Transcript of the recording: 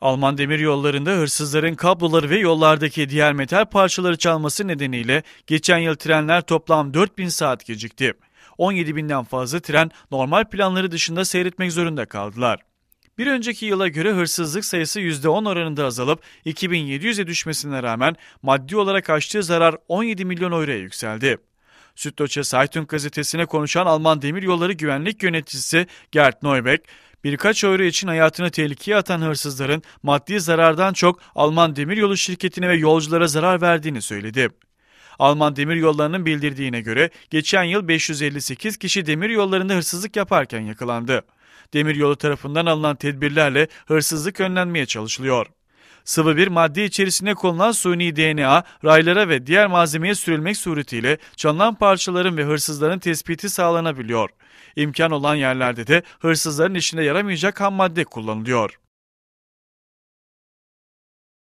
Alman demir yollarında hırsızların kabloları ve yollardaki diğer metal parçaları çalması nedeniyle geçen yıl trenler toplam 4000 saat gecikti. 17 binden fazla tren normal planları dışında seyretmek zorunda kaldılar. Bir önceki yıla göre hırsızlık sayısı %10 oranında azalıp 2700'e düşmesine rağmen maddi olarak açtığı zarar 17 milyon euroya yükseldi. Süddeutsche Zeitung gazetesine konuşan Alman Demiryolları Güvenlik Yöneticisi Gerd Neubeck, birkaç euro için hayatını tehlikeye atan hırsızların maddi zarardan çok Alman Demiryolu şirketine ve yolculara zarar verdiğini söyledi. Alman Demiryolları'nın bildirdiğine göre geçen yıl 558 kişi demiryollarında hırsızlık yaparken yakalandı. Demiryolu tarafından alınan tedbirlerle hırsızlık önlenmeye çalışılıyor. Sıvı bir madde içerisine konulan suni DNA, raylara ve diğer malzemeye sürülmek suretiyle çalınan parçaların ve hırsızların tespiti sağlanabiliyor. İmkan olan yerlerde de hırsızların işine yaramayacak ham madde kullanılıyor.